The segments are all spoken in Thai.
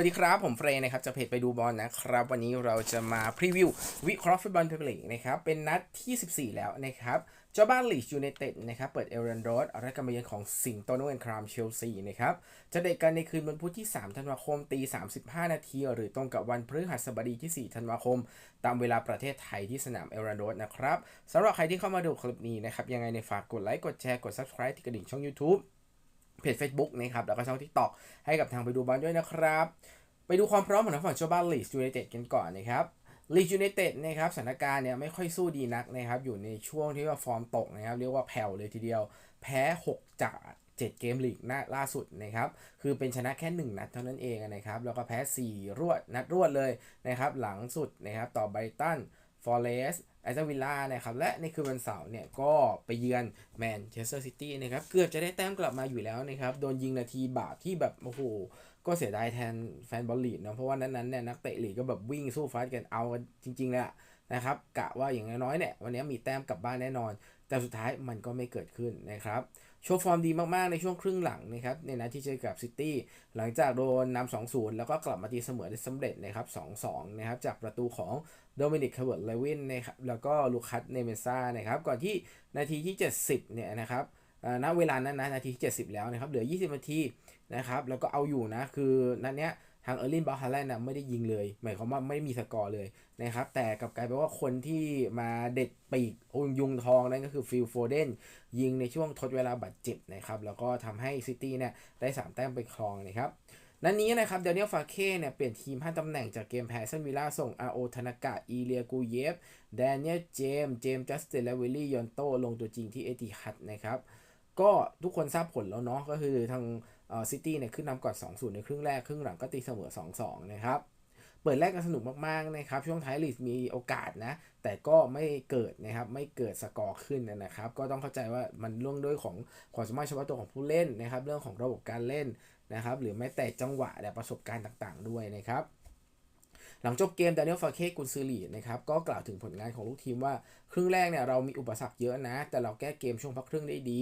วัสดีครับ ผมเฟรนนะครับจากเพจไปดูบอลนะครับ วันนี้เราจะมาพรีวิว วิเคราะห์ฟุตบอลพรีเมียร์ลีกนะครับ เป็นนัดที่ 14 แล้วนะครับเจ้าบ้านลีดยูไนเต็ดนะครับ เปิดเอรันโรดรับการมาเยือนของสิงโตโนแอนครามเชลซีนะครับ จะเด็กกันในคืนวันพุธที่ 3 ธันวาคมตี 35 นาที หรือตรงกับวันพฤหัสบดีที่ 4 ธันวาคม ตามเวลาประเทศไทยที่สนามเอรันโรดนะครับสำหรับใครที่เข้ามาดูคลิปนี้นะครับยังไงในฝากกดไลค์กดแชร์กด subscribe ที่กระดิ่งช่อง YouTube เพจ Facebook นะครับแล้วก็ช่อง TikTok ให้กับทางไปดูบอลด้วยนะครับ ไปดูความพร้อมของทางฝั่งเจ้าบ้านลีดยูไนเต็ดกันก่อนนะครับลีดยูไนเต็ดนะครับสถานการณ์เนี่ยไม่ค่อยสู้ดีนักนะครับอยู่ในช่วงที่ว่าฟอร์มตกนะครับเรียกว่าแผ่วเลยทีเดียว แพ้ 6 จาก 7 เกมลีกหน้าล่าสุดนะครับคือเป็นชนะแค่ 1 นัดเท่านั้นเองนะครับแล้วก็แพ้ 4 รวดนัดรวดเลยนะครับหลังสุดนะครับต่อไบรตัน อร์เรสแอสตันวิลล่านะครับ และในคืนวันเสาร์เนี่ย ก็ไปเยือนแมนเชสเตอร์ซิตี้นะครับ เกือบจะได้แต้มกลับมาอยู่แล้วนะครับ โดนยิงนาทีบาปที่แบบ โอ้โห ก็เสียดายแทนแฟนบอลลีดเนาะเพราะว่านั้นๆเนี่ยนักเตะลีกก็แบบวิ่งสู้ฟัดกันเอากันจริงๆเลยอะนะครับกะว่าอย่างน้อยๆเนี่ยวันนี้มีแต้มกลับบ้านแน่นอน แต่สุดท้ายมันก็ไม่เกิดขึ้นนะครับโชว์ฟอร์มดีมากๆ ในช่วงครึ่งหลังนะครับในนัดที่เจอกับซิตี้หลังจากโดนนำ2-0 แล้วก็กลับมาตีเสมอได้สำเร็จนะครับ2-2 นะครับจากประตูของ โดมินิกคาร์เวิร์ตเลวินนะครับแล้วก็ลูคัสเนเมซ่านะครับก่อนที่นาทีที่ 70เนี่ยนะครับณเวลานั้นนะนาทีที่ 70 แล้วนะครับเหลือ 20 นาทีนะครับแล้วก็เอาอยู่นะคือนัดเนี้ยทางเออร์ลินบาฮาแลนด์นะไม่ได้ยิงเลย หมายความว่าไม่มีสกอร์เลยนะครับแต่กลับกลายเป็นว่าคนที่มาเด็ดปีกโยุงทองนั่นก็คือฟิลโฟเดนยิงในช่วงทดเวลาบาดเจ็บนะครับแล้วก็ทำให้ซิตี้เนี่ยได้ 3 แต้มไปครองนะครับ นั้นนี้นะครับเดนิเอลฟาเคเนี่ยเปลี่ยนทีมให้ตำแหน่งจากเกมแพ้เซนวิลล่าส่งอาโอธนากะอีเลียกูเยฟแดเนียลเจมเจมจัสตินและวิลลี่ยอนโตลงตัวจริงที่เอติฮัดนะครับก็ทุกคนทราบผลแล้วเนาะก็คือทางซิตี้เนี่ยขึ้นนำก่อน 2-0 ในครึ่งแรก ครึ่งหลังก็ตีเสมอ 2-2 นะครับ เปิดแรกกันสนุกมาก ๆ นะครับ ช่วงท้ายลีดมีโอกาสนะ แต่ก็ไม่เกิดนะครับ ไม่เกิดสกอร์ขึ้นนะครับ ก็ต้องเข้าใจว่ามันเรื่องด้วยของความสามารถเฉพาะตัวของผู้เล่นนะครับ เรื่องของระบบการเล่น นะครับหรือแม้แต่จังหวะและประสบการณ์ต่างๆ ด้วยนะครับหลังจบเกมดานิเอลฟาเคกุนซือลีนะครับก็กล่าวถึงผลงานของลูกทีมว่า ครึ่งแรกเนี่ยเรามีอุปสรรคเยอะนะ แต่เราแก้เกมช่วงพักครึ่งได้ดี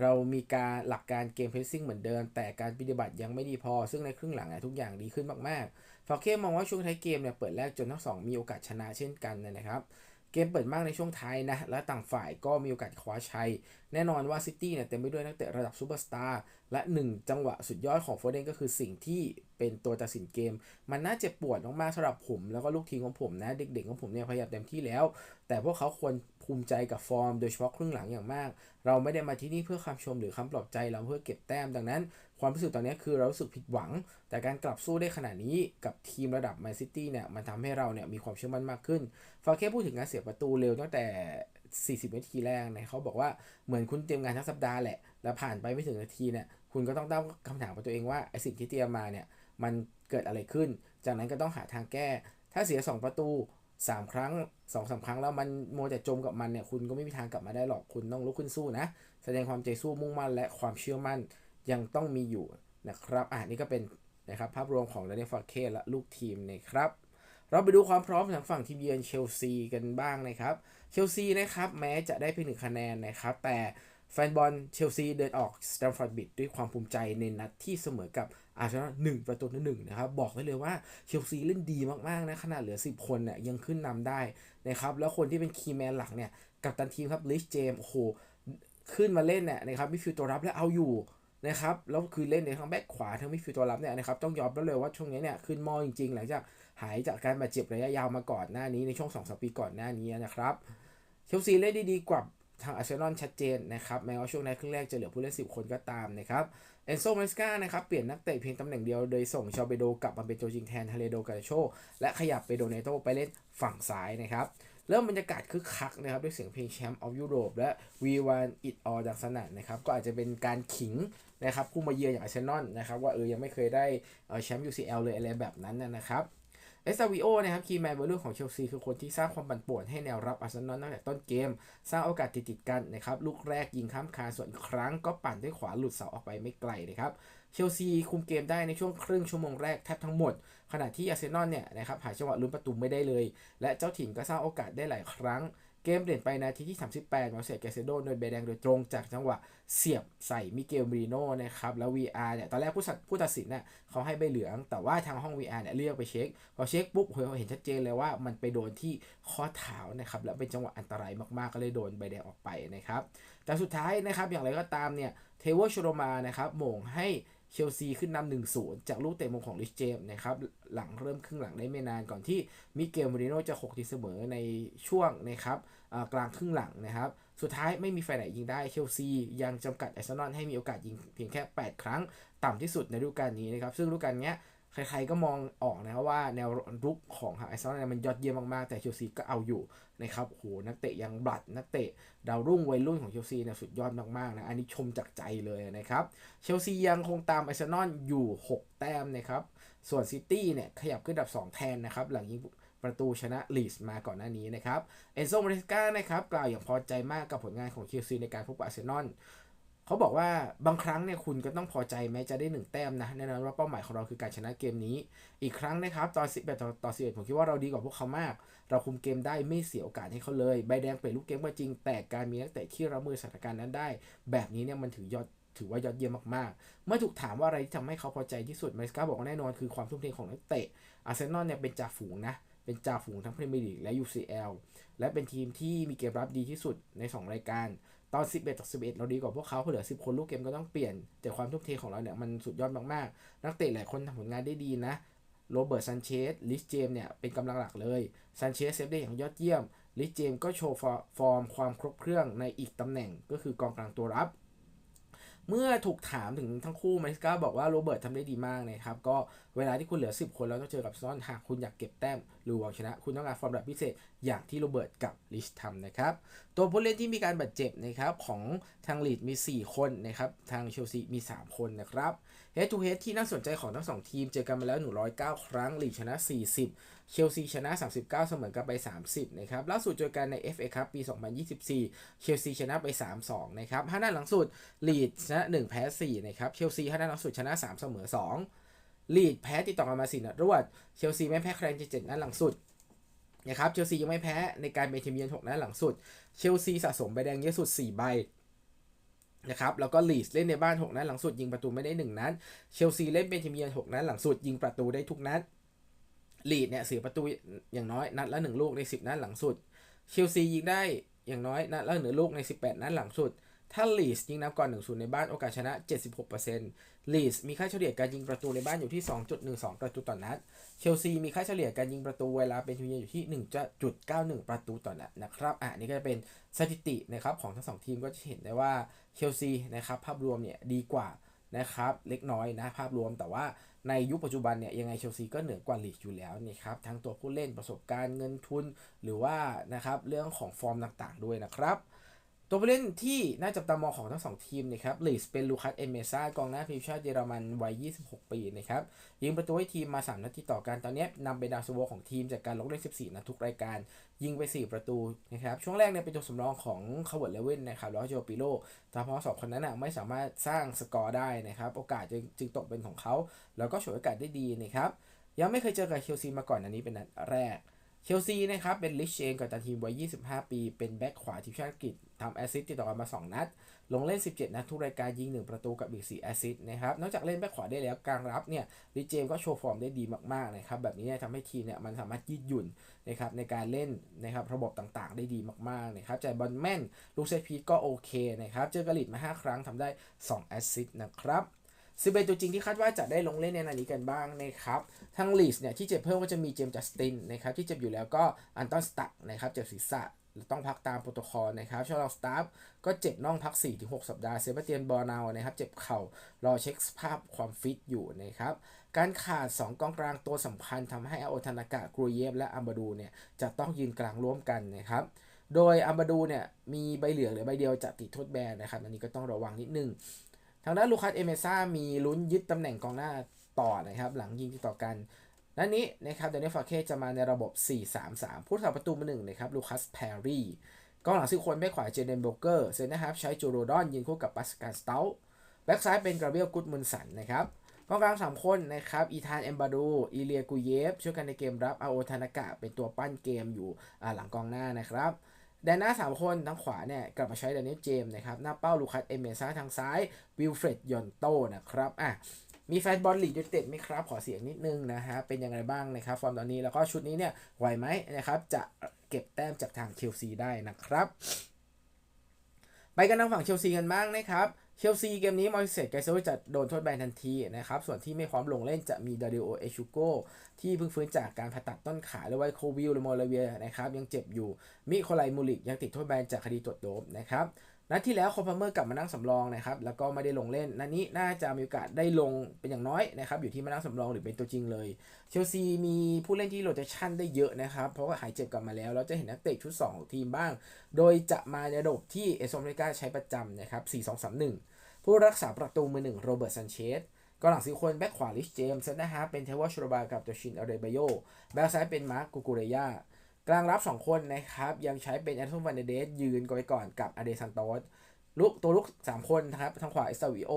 เรามีการหลักการเกมเพรสซิ่งเหมือนเดิม แต่การปฏิบัติยังไม่ดีพอ ซึ่งในครึ่งหลังทุกอย่างดีขึ้นมากๆฟาเคมองว่าช่วงท้ายเกมเนี่ยเปิดแรกจนทั้งสองมีโอกาสชนะเช่นกันนะครับ เกมเปิดมากในช่วงท้ายนะ และต่างฝ่ายก็มีโอกาสคว้าชัย แน่นอนว่าซิตี้เนี่ยเต็มไปด้วยนักเตะระดับซูเปอร์สตาร์และ 1 จังหวะสุดยอดของโฟเดนก็คือสิ่งที่เป็นตัวตัดสินเกม มันน่าเจ็บปวดมากๆสำหรับผม แล้วก็ลูกทีมของผมนะ เด็กๆของผมเนี่ยพยายามเต็มที่แล้ว แต่พวกเขาควรภูมิใจกับฟอร์ม โดยเฉพาะครึ่งหลังอย่างมาก เราไม่ได้มาที่นี่เพื่อคำชมหรือคำปลอบใจเราเพื่อเก็บแต้มดังนั้น ความรู้สึกตอนนี้คือเรารู้สึกผิดหวัง แต่การกลับสู้ได้ขนาดนี้กับทีมระดับแมนซิตี้เนี่ยมันทำให้เราเนี่ยมีความเชื่อมั่นมากขึ้นฟาเคพูดถึงการเสียประตูเร็วตั้งแต่ 40 นาทีแรกนะเขาบอกว่าเหมือนคุณเตรียมงานทั้งสัปดาห์แหละ แล้วผ่านไปไม่ถึงนาทีเนี่ยคุณก็ต้องตั้งคำถามกับตัวเองว่าไอสิ่งที่เตรียมมาเนี่ยมันเกิดอะไรขึ้น จากนั้นก็ต้องหาทางแก้ ถ้าเสีย 2 ประตู 3 ครั้ง2อสครั้งแล้วมันโมจะจมกับมันเนี่ยคุณก็ไม่มีทางกลับมาได้หรอกคุณต้องลุกขึ้นสู้นะ แสดงความใจสู้มุ่งมั่นและความเชื่อมั่น ยังต้องมีอยู่นะครับอ่านี่ก็เป็นนะครับภาพรวมของดานิเอลฟาเคและลูกทีมนะครับ เราไปดูความพร้อมทางฝั่งทีมเยือนเชลซีกันบ้างนะครับเชลซีนะครับแม้จะได้เพียงหนึ่งคะแนนนะครับ แต่แฟนบอลเชลซีเดินออกสแตมฟอร์ดบิดด้วยความภูมิใจในนัดที่เสมอกับอาร์เซนอลหนึ่งประตูต่อหนึ่งนะครับ บอกได้เลยว่าเชลซีเล่นดีมากๆนะขนาดเหลือ 10 คนเนี่ยยังขึ้นนำได้นะครับ แล้วคนที่เป็นคีย์แมนหลักเนี่ย กับตันทีมครับลิชเจมโอ้โห ขึ้นมาเล่นเนี่ยนะครับมิฟิลตัวรับแล้วเอาอยู่ นะครับแล้วคือเล่นในทั้งแบ็คขวาทั้งมิดฟิลด์ตัวรับเนี่ยนะครับต้องยอมรับเลยว่าช่วงนี้เนี่ยขึ้นมอจริงๆหลังจากหายจากการบาดเจ็บระยะยาวมาก่อนหน้านี้ในช่วง2อสปีก่อนหน้านี้นะครับเชลซีเล่นด้ดีกว่าทางอาร์เซนอลชัดเจนนะครับแม้ว่าช่วงในครึ่งแรกจะเหลือผู้เล่น10 คนก็ตามนะครับเอนโซมาสกานะครับเปลี่ยนนักเตะเพียงตำแหน่งเดียว โดยส่งชาเบโดกลับมาเป็นตัวจริงแทนฮาเลโดกาโช และขยับไปโดเนโตไปเล่นฝั่งซ้ายนะครับเริ่มบรรยากาศคึกคักนะครับด้วยเสียงเพลงแชมป์ออฟยุโรปและ We Want It All ดังสนั่นนะครับก็อาจจะเป็นการขิง นะครับผู้มาเยือนอย่างอาร์เซนอลนะครับว่าเออยังไม่เคยได้แชมป์ UCL เลยอะไรแบบนั้นนะครับเอสซาวิโอนะครับคีย์แมนเบอร์ลูของเชลซีคือคนที่สร้างความปั่นป่วนให้แนวรับอาร์เซนอลตั้งแต่ต้นเกม สร้างโอกาสติดๆกันนะครับลูกแรกยิงข้ามคานส่วนครั้งก็ปั่นด้วยขวาหลุดเสาออกไปไม่ไกลนะครับเชลซีคุมเกมได้ในช่วงครึ่งชั่วโมงแรกแทบทั้งหมด ขณะที่อาร์เซนอลเนี่ยนะครับหาจังหวะลุ้นประตูไม่ได้เลย และเจ้าถิ่นก็สร้างโอกาสได้หลายครั้ง เกมเปลี่ยนไปนาทีที่ 38มาเสียแกเซโดโดนใบแดงโดยตรงจากจังหวะเสียบใส่มิเกลมริโน่นะครับ แล้ว VR เนี่ย ตอนแรกผู้ผู้ตัดสินเนี่ยเขาให้ใบเหลือง แต่ว่าทางห้อง VR เนี่ยเรียกไปเช็ค พอเช็คปุ๊บเราเห็นชัดเจนเลยว่ามันไปโดนที่ข้อเท้านะครับ แล้วเป็นจังหวะอันตรายมากๆ ก็เลยโดนใบแดงออกไปนะครับ แต่สุดท้ายนะครับอย่างไรก็ตามเนี่ย เทเวอร์ชโรมานะครับโหม่งให้ เชลซีขึ้นนำหนึ่งศูนย์จากลูกเตะมุมของลิชเจมนะครับหลังเริ่มครึ่งหลังได้ไม่นานก่อนที่มิเกลมูริโนจะหกทีเสมอในช่วงนะครับกลางครึ่งหลังนะครับ สุดท้ายไม่มีฝ่ายไหนยิงได้เชลซียังจำกัดแอสตันนให้มีโอกาสยิงเพียงแค่ 8 ครั้งต่ำที่สุดในฤดูกาลนี้นะครับซึ่งฤดูกาลนี้ ใครๆก็มองออกนะว่าแนวรุกของไอซ์นมันยอดเยี่ยมมากๆ แต่เชลซีก็เอาอยู่นะครับโหนักเตะยังบลัดนักเตะดาวรุ่งวัยรุ่นของเชลซีเนี่ยสุดยอดมากๆนะอันนี้ชมจากใจเลยนะครับเชลซียังคงตามไอซ์นอนอยู่ 6 แต้มนะครับส่วนซิตี้เนี่ยขยับขึ้นดับ 2 แทนนะครับหลังยิงประตูชนะลีสมาก่อนหน้านี้นะครับเอนโซมาริสกานะครับกล่าวอย่างพอใจมากกับผลงานของเชลซีในการพบกับอาร์เซนอล เขาบอกว่าบางครั้งเนี่ยคุณก็ต้องพอใจแม้จะได้หนึ่งแต้มนะแน่นอนว่าเป้าหมายของเราคือการชนะเกมนี้ อีกครั้งนะครับตอน11ต่อต่อ11ผมคิดว่าเราดีกว่าพวกเขามาก เราคุมเกมได้ไม่เสียโอกาสให้เขาเลยใบแดงเปลี่ยนลูกเกมก็จริง แต่การมีนักเตะที่รับมือสถานการณ์นั้นได้ แบบนี้เนี่ยมันถือยอดถือว่ายอดเยี่ยมมากๆ เมื่อถูกถามว่าอะไรที่ทำให้เขาพอใจที่สุดมาริสกาบอกว่าแน่นอนคือความทุ่มเทของนักเตะอาร์เซนอลเนี่ยเป็นจ่าฝูงนะ เป็นจ่าฝูงทั้งพรีเมียร์ลีกและ UCL และเป็นทีมที่มีเกมรับดีที่สุดใน 2 รายการ ตอน 11ต่อ11 เราดีกว่าพวกเขาเพราะเหลือ 10 คนลูกเกมก็ต้องเปลี่ยน แต่ความทุ่มเทของเราเนี่ยมันสุดยอดมากๆ นักเตะหลายคนทำผลงานได้ดีนะโรเบิร์ตซันเชสลิสเจมเนี่ยเป็นกำลังหลักเลยซันเชสเซฟได้อย่างยอดเยี่ยมลิสเจมก็โชว์ฟอร์มความครบเครื่องในอีกตำแหน่งก็คือกองกลางตัวรับ เมื่อถูกถามถึงทั้งคู่มาริสกาบอกว่าโรเบิร์ตทำได้ดีมากนะครับ ก็เวลาที่คุณเหลือ 10 คนแล้วต้องเจอกับซอนหากคุณอยากเก็บแต้มหรือหวังชนะ คุณต้องการฟอร์มแบบพิเศษอย่างที่โรเบิร์ตกับลิชทำนะครับ ตัวผู้เล่นที่มีการบาดเจ็บนะครับของทางลีดมี 4 คนนะครับ ทางเชลซีมี 3 คนนะครับ เฮดทูเฮดที่น่าสนใจของทั้ง2ทีม เจอกันมาแล้ว 109 ครั้งลีดชนะ 40 เชลซีชนะ 39 เสมอกันไป 30 นะครับล่าสุดเจอกันใน FA ครับปี 2024 เชลซีชนะไป 3-2 นะครับห้านัดหลังสุดลีดชนะ 1 แพ้ 4 นะครับ เชลซีห้านัดหลังสุดชนะ 3 เสมอ 2 ลีดแพ้ติดต่อกันมา 4 นัดรวด เชลซีไม่แพ้ใครใน7นัดหลังสุดนะครับ เชลซียังไม่แพ้ในการเป็นทีมเยือน6นัดหลังสุด เชลซีสะสมใบแดงเยอะสุด 4 ใบ นะครับแล้วก็ลีสเล่นในบ้าน 6 นัดหลังสุดยิงประตูไม่ได้ 1 นัดเชลซีเล่นเป็นทีมเยือน6 นัดหลังสุดยิงประตูได้ทุกนัดลีดเนี่ยเสียประตูอย่างน้อยนัดละ 1 ลูกใน 10 นัดหลังสุดเชลซียิงได้อย่างน้อยนัดละหนึ่งลูกใน 18 นัดหลังสุด ถ้าลีสยิงนำก่อน 1-0 ในบ้านโอกาสชนะ 76%ลีสมีค่าเฉลี่ยการยิงประตูในบ้านอยู่ที่ 2.12 ประตูต่อนัด เชลซีมีค่าเฉลี่ยการยิงประตูเวลาเป็นทีมเยือนอยู่ที่ 1.91 ประตูต่อนัดนะครับอะนี่ก็จะเป็นสถิตินะครับของทั้งสองทีมก็จะเห็นได้ว่าเชลซีนะครับภาพรวมเนี่ยดีกว่านะครับเล็กน้อยนะภาพรวมแต่ว่าในยุคปัจจุบันเนี่ยยังไงเชลซีก็เหนือกว่าลีกอยู่แล้วนะครับทั้งตัวผู้เล่นประสบการณ์เงินทุน หรือว่านะครับเรื่องของฟอร์มต่างๆด้วยนะครับ ตัวผู้เล่นที่น่าจับตามองของทั้งสองทีมนะครับลีสเป็นลูคัสเอเมซ่ากองหน้าทีมชาติเยอรมันวัย 26 ปีนะครับยิงประตูให้ทีมมา 3นัดติดต่อกันตอนนี้นำเป็นดาวซัวของทีมจากการลงเล่น 14 นัดทุกรายการ ยิงไป 4 ประตูนะครับช่วงแรกเนี่ยเป็นตัวสำรองของคาร์เวิร์เลเว่นนะครับแล้วโจปิโลแต่พอสองคนนั้นนะไม่สามารถสร้างสกอร์ได้นะครับโอกาสจึงจึงตกเป็นของเขา แล้วก็ฉวยโอกาสได้ดีนะครับยังไม่เคยเจอกับเชลซีมาก่อนอันนี้เป็นนัดแรก เชลซีนะครับเป็นลิชเชนกับตันทีมวัย 25 ปี เป็นแบ็คขวาทีมชาติอังกฤษทำแอซิสต์ติดต่อกันมา 2 นัด ลงเล่น 17 นัดทุกรายการยิง 1 ประตูกับอีก 4 แอซิสต์นะครับ นอกจากเล่นแบ็คขวาได้แล้วกลางรับเนี่ยลิเจมก็โชว์ฟอร์มได้ดีมากๆนะครับ แบบนี้เนี่ยทำให้ทีมเนี่ยมันสามารถยืดหยุ่นนะครับในการเล่นนะครับระบบต่างๆ ได้ดีมากๆนะครับจ่ายบอลแม่น ลูกเซตพีก็โอเคนะครับ เจอกาลิดมา 5 ครั้งทำได้ 2 แอซิสต์นะครับ สิเอ็ดตัวจริงที่คาดว่าจะได้ลงเล่นในนัดนี้กันบ้างนะครับทั้งลีสเนี่ยที่เจ็บเพิ่มก็จะมีเจมส์จัสตินนะครับที่เจ็บอยู่แล้วก็อันตอนสตักนะครับเจ็บศีรษะต้องพักตามโปรโตคอลนะครับชอลสตาฟก็เจ็บน่องพัก 4-6 สัปดาห์ เซบาเตียนบอร์นาวนะครับ เจ็บเข่ารอเช็คสภาพความฟิตอยู่นะครับ การขาด 2กองกลางตัวสำคัญทำให้อโอทานากะกรูเยฟและอัมบาดูเนี่ย จะต้องยืนกลางร่วมกันนะครับ โดยอัมบาดูเนี่ย มีใบเหลืองหรือใบเดียวจะติดโทษแบนนะครับ อันนี้ก็ต้องระวังนิดนึง ทางด้านลูคัสเอเมซ่ามีลุ้นยึดตำแหน่งกองหน้าต่อนะครับ หลังยิงติดต่อกันนัดนนี้นะครับเดนนิฟาเคจะมาในระบบ 4-3-3 ผู้สาประตูมาหนึ่งนะครับลูคัสแพรรี่กองหลังซิคนแบ็คขวาเจเดนโบเกอร์เซนนะครับใช้จูโรดอนยิงคู่กับปัสการสเตลแบ็คซ้ายเป็นกราเบียลกุดมุนสันนะครับกองกลางสามคนนะครับอีธานเอมบาดูอีเลียกูเยฟช่วยกันในเกมรับอาโอทานากะเป็นตัวปั้นเกมอยู่หลังกองหน้านะครับ แดนหน้า 3 คนทางขวาเนี่ยกลับมาใช้แดนนี่เจมส์นะครับ หน้าเป้าลูคัสเอเมซ่าทางซ้ายวิลเฟรดยอนโตนะครับอะมีแฟนบอลลีดยูเต็ดไหมครับ ขอเสียงนิดนึงนะฮะ เป็นยังไงบ้างนะครับ ฟอร์มตอนนี้แล้วก็ชุดนี้เนี่ยไหวไหมนะครับ จะเก็บแต้มจากทางเชลซีได้นะครับ ไปกันทางฝั่งเชลซีกันบ้างนะครับ เชลซีเกมนี้มอริเซตไกโซจะโดนโทษแบนทันทีนะครับ ส่วนที่ไม่พร้อมลงเล่นจะมีดาริโอเอชูโกที่เพิ่งฟื้นจากการผ่าตัดต้นขาและไวโควิลและโมลาเวียนะครับ ยังเจ็บอยู่ มิโคไลมูลิกยังติดโทษแบนจากคดีตรวจโดปนะครับนัดที่แล้วโคพาเมอร์กลับมานั่งสำรองนะครับ แล้วก็ไม่ได้ลงเล่น นัดนี้น่าจะมีโอกาสได้ลงเป็นอย่างน้อยนะครับ อยู่ที่มานั่งสำรองหรือเป็นตัวจริงเลย เชลซีมีผู้เล่นที่โรเตชันได้เยอะนะครับ เพราะว่าหายเจ็บกลับมาแล้ว เราจะเห็นนักเตะชุด 2 ของทีมบ้าง โดยจะมาในระบบที่เอสโอเมริกาใช้ประจำนะครับ 4-2-3-1 ผู้รักษาประตูมือหนึ่งโรเบิร์ตซันเชสกองหลังสี่คนแบ็คขวาลิชเจมส์นะฮะเป็นเทวอชโรบากับตัวชินอเรเบโยแบ็คซ้ายเป็นมาร์กกูกูเรยากลางรับ 2 คนนะครับ ยังใช้เป็นแอนโทนวันเดเดสยืนก่อนไปก่อนกับอเดซันโตสลุกตัวลุก 3 คนนะครับทางขวาเอสตาวิโอ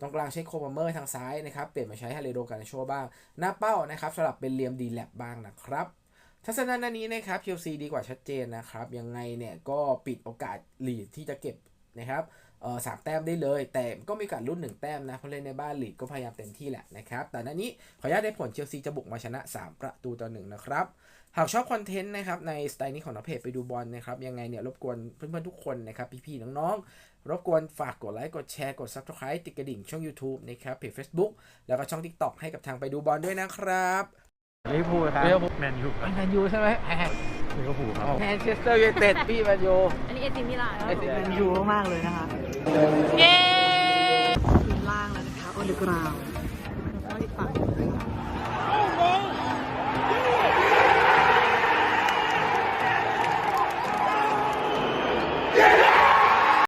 ตรงกลางเช็คโคมาเมอร์ทางซ้ายนะครับ เปลี่ยนมาใช้ฮาเลโดการโชบ้าง หน้าเป้านะครับสลับเป็นเลียมดีแลบบ้างนะครับทัศนะนันนี้นะครับเชลซีดีกว่าชัดเจนนะครับ ยังไงเนี่ยก็ปิดโอกาสหลีดที่จะเก็บนะครับ เออสามแต้มได้เลย แต่ก็มีโอกาสลุ้นหนึ่งแต้มนะเพราะเล่นในบ้านลีดก็พยายามเต็มที่แหละนะครับ แต่นันนี้ขออนุญาตได้ผลเชลซีจะบุกมาชนะ 3 ประตูต่อหนึ่งนะครับ หากชอบคอนเทนต์นะครับในสไตล์นี้ของนักเพจไปดูบอลนะครับ ยังไงเนี่ยรบกวนเพื่อนๆทุกคนนะครับพี่ๆน้องๆ รบกวนฝากกดไลค์กดแชร์กด Subscribe ติดกระดิ่งช่อง YouTube นะครับเพจ Facebook แล้วก็ช่อง TikTok ให้กับทางไปดูบอลด้วยนะครับลิเวอร์พูลครับลิเวอร์พูลแมนยูแมนยูใช่ไหม ลิเวอร์พูลครับแมนเชสเตอร์ยูไนเต็ดพี่แมนยูอันนี้เอซิมิลานเอซิมิลานยูมากๆเลยนะคะ เย้ทีมล่างแล้วนะคะโอลิกราว